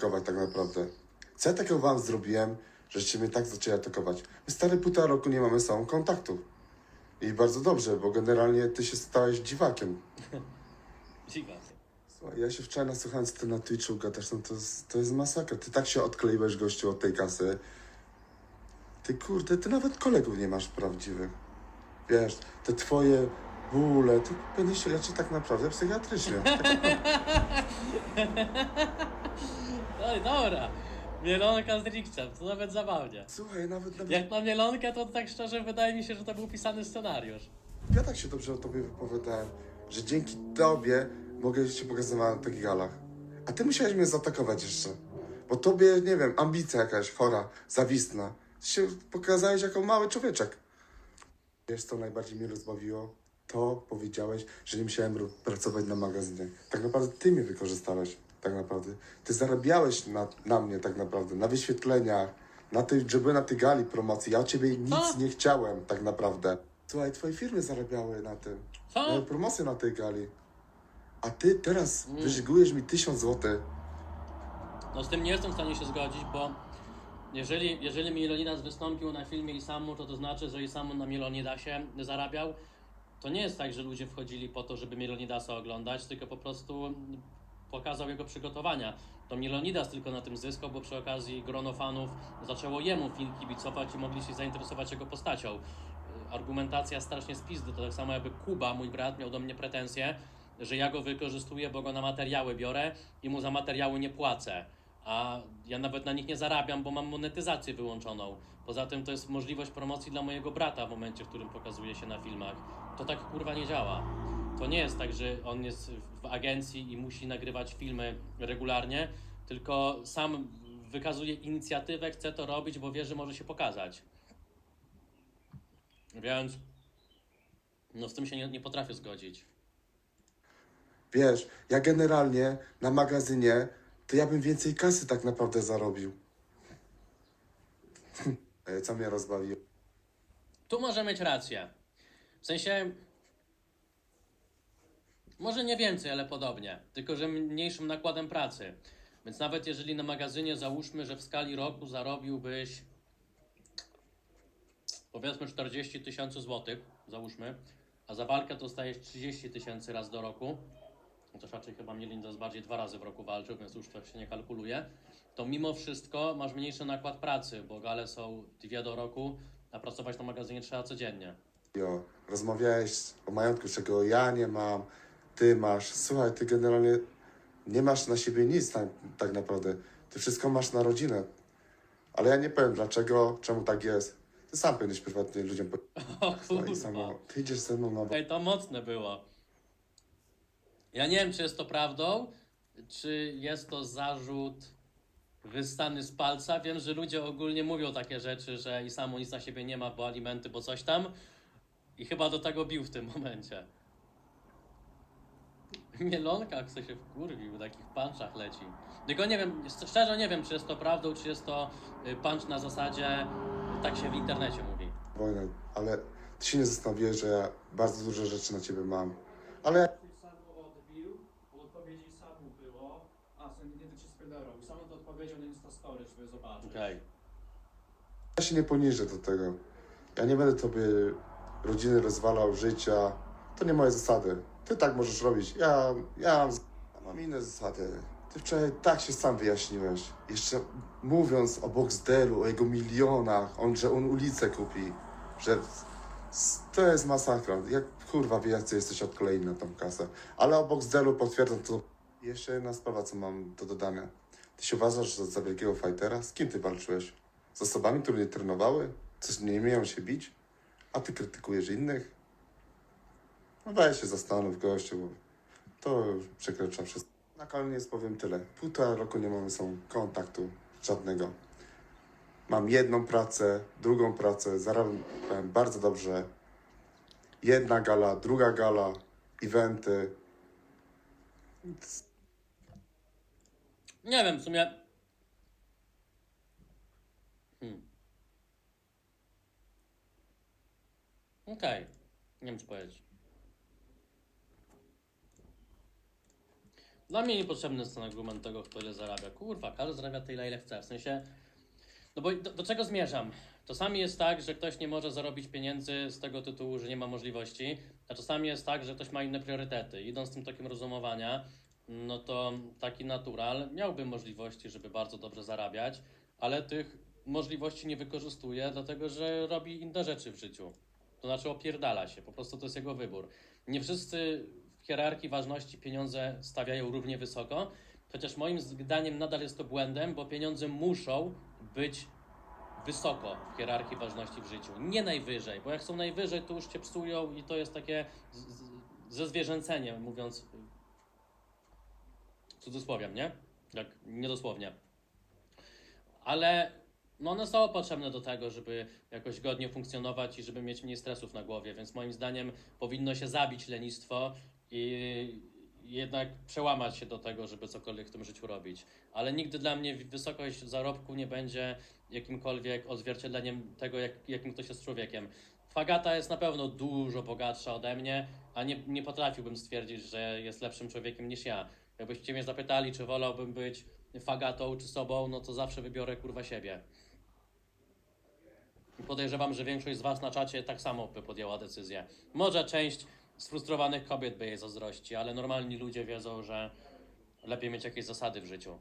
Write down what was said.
atakować tak naprawdę. Co ja takiego wam zrobiłem, żeście mnie tak zaczęli atakować? My stary półtora roku nie mamy sobą kontaktu. I bardzo dobrze, bo generalnie ty się stałeś dziwakiem. Dziwa. Słuchaj, ja się wczoraj nasłuchałem, co ty na Twitchu gadasz, no to jest, to jest masakra. Ty tak się odkleiłeś, gościu, od tej kasy. Ty kurde, ty nawet kolegów nie masz prawdziwych. Wiesz, te twoje bóle, ty powinieneś się leczyć tak naprawdę psychiatrycznie. I dobra. Mielonka z Rikczem, to nawet zabawnie. Słuchaj, nawet, nawet Jak na mielonkę, to tak szczerze wydaje mi się, że to był pisany scenariusz. ja tak się dobrze o tobie wypowiadałem, że dzięki tobie mogę się pokazywać na takich galach. A ty musiałeś mnie zaatakować jeszcze. Bo tobie, nie wiem, ambicja jakaś chora, zawistna. Się pokazałeś jako mały człowieczek. Wiesz, co najbardziej mnie rozbawiło? To powiedziałeś, że nie musiałem pracować na magazynie. Tak naprawdę ty mnie wykorzystałeś. Tak naprawdę. Ty zarabiałeś na, na mnie tak naprawdę, na wyświetleniach, na tej, żeby na tej gali promocji. Ja od ciebie nic Co? nie chciałem tak naprawdę. Słuchaj, twoje firmy zarabiały na tym. Co? Miały promocję na tej gali. A ty teraz Mm. wyżygujesz mi tysiąc złotych. No z tym nie jestem w stanie się zgodzić, bo jeżeli, jeżeli Mielonidas wystąpił na filmie Isamu, to to znaczy, że Isamu na Mielonidasie zarabiał. To nie jest tak, że ludzie wchodzili po to, żeby Mielonidasa oglądać, tylko po prostu pokazał jego przygotowania. To Mielonidas tylko na tym zyskał, bo przy okazji grono fanów zaczęło jemu film kibicować i mogli się zainteresować jego postacią. Argumentacja strasznie spizdy, to tak samo jakby Kuba, mój brat, miał do mnie pretensje, że ja go wykorzystuję, bo go na materiały biorę i mu za materiały nie płacę. A ja nawet na nich nie zarabiam, bo mam monetyzację wyłączoną. Poza tym to jest możliwość promocji dla mojego brata w momencie, w którym pokazuje się na filmach. To tak kurwa nie działa. To nie jest tak, że on jest w agencji i musi nagrywać filmy regularnie, tylko sam wykazuje inicjatywę, chce to robić, bo wie, że może się pokazać. Więc no z tym się nie, nie potrafię zgodzić. Wiesz, ja generalnie na magazynie, to ja bym więcej kasy tak naprawdę zarobił. Co mnie rozbawiło? Tu może mieć rację. W sensie. Może nie więcej, ale podobnie. Tylko, że mniejszym nakładem pracy. Więc nawet jeżeli na magazynie załóżmy, że w skali roku zarobiłbyś powiedzmy 40 tysięcy złotych, załóżmy, a za walkę dostajesz 30 tysięcy raz do roku, no to raczej chyba Mielindas bardziej dwa razy w roku walczył, więc już to się nie kalkuluje, to mimo wszystko masz mniejszy nakład pracy, bo gale są dwie do roku, a pracować na magazynie trzeba codziennie. Rozmawiałeś o majątku, czego ja nie mam, ty masz. Słuchaj, ty generalnie nie masz na siebie nic tak, tak naprawdę. Ty wszystko masz na rodzinę. Ale ja nie powiem dlaczego, czemu tak jest. Ty sam powinieneś prywatnie ludziom powiedzieć. O Słuchaj, kurwa. samo, ty idziesz ze mną na Ej, to mocne było. Ja nie wiem, czy jest to prawdą, czy jest to zarzut wystany z palca. Wiem, że ludzie ogólnie mówią takie rzeczy, że i samo nic na siebie nie ma, bo alimenty, bo coś tam. I chyba do tego bił w tym momencie. Mielonka chce się wkurwił, w takich punchach leci. Tylko nie wiem, szczerze nie wiem, czy jest to prawdą, czy jest to y, punch na zasadzie, tak się w internecie mówi. wojnę, ale ty się nie zastanowiłeś, że ja bardzo dużo rzeczy na ciebie mam. Ale Samu odbił, bo odpowiedzi Samu było, a sen nie ci sprzedał. I Samu to odpowiedział na Instastory, żeby zobaczyć. Okej. ja się nie poniżę do tego. Ja nie będę tobie rodziny rozwalał, życia. To nie moje zasady. Ty tak możesz robić. Ja, ja, mam- inne zasady. Ty wczoraj tak się sam wyjaśniłeś. Jeszcze mówiąc o Boxdelu, o jego milionach, on, że on ulicę kupi, że to jest masakra. Jak kurwa wie, jacy jesteś od kolei na tą kasę. Ale o Boxdelu potwierdzam to. Jeszcze jedna sprawa, co mam do dodania. Ty się uważasz za, za wielkiego fightera? Z kim ty walczyłeś? Z osobami, które nie trenowały? Coś nie umieją się bić? A ty krytykujesz innych? No weź się zastanów, gościu, bo to przekracza wszystko. Na koniec powiem tyle. Półtora roku nie mamy są kontaktu żadnego. Mam jedną pracę, drugą pracę, zarabiam bardzo dobrze. Jedna gala, druga gala, eventy. Nie wiem, w sumie. Hmm. Okej, nie wiem co powiedzieć. Dla mnie niepotrzebny jest ten argument tego, kto ile zarabia. Kurwa, każdy zarabia tyle, ile chce. W sensie, no bo do, do czego zmierzam? Czasami jest tak, że ktoś nie może zarobić pieniędzy z tego tytułu, że nie ma możliwości, a czasami jest tak, że ktoś ma inne priorytety. Idąc tym takim rozumowania, no to taki natural miałby możliwości, żeby bardzo dobrze zarabiać, ale tych możliwości nie wykorzystuje, dlatego że robi inne rzeczy w życiu. To znaczy opierdala się, po prostu to jest jego wybór. Nie wszyscy hierarchii ważności pieniądze stawiają równie wysoko, chociaż moim zdaniem nadal jest to błędem, bo pieniądze muszą być wysoko w hierarchii ważności w życiu. Nie najwyżej, bo jak są najwyżej, to już cię psują i to jest takie ze zwierzęceniem, mówiąc w cudzysłowie, nie? Tak, niedosłownie. Ale no one są potrzebne do tego, żeby jakoś godnie funkcjonować i żeby mieć mniej stresów na głowie, więc moim zdaniem powinno się zabić lenistwo i jednak przełamać się do tego, żeby cokolwiek w tym życiu robić. Ale nigdy dla mnie wysokość zarobku nie będzie jakimkolwiek odzwierciedleniem tego, jak, jakim ktoś jest człowiekiem. Fagata jest na pewno dużo bogatsza ode mnie, a nie, nie potrafiłbym stwierdzić, że jest lepszym człowiekiem niż ja. Jakbyście mnie zapytali, czy wolałbym być fagatą czy sobą, no to zawsze wybiorę kurwa siebie. I podejrzewam, że większość z Was na czacie tak samo by podjęła decyzję. Może część sfrustrowanych kobiet by jej zazdrości, ale normalni ludzie wiedzą, że lepiej mieć jakieś zasady w życiu.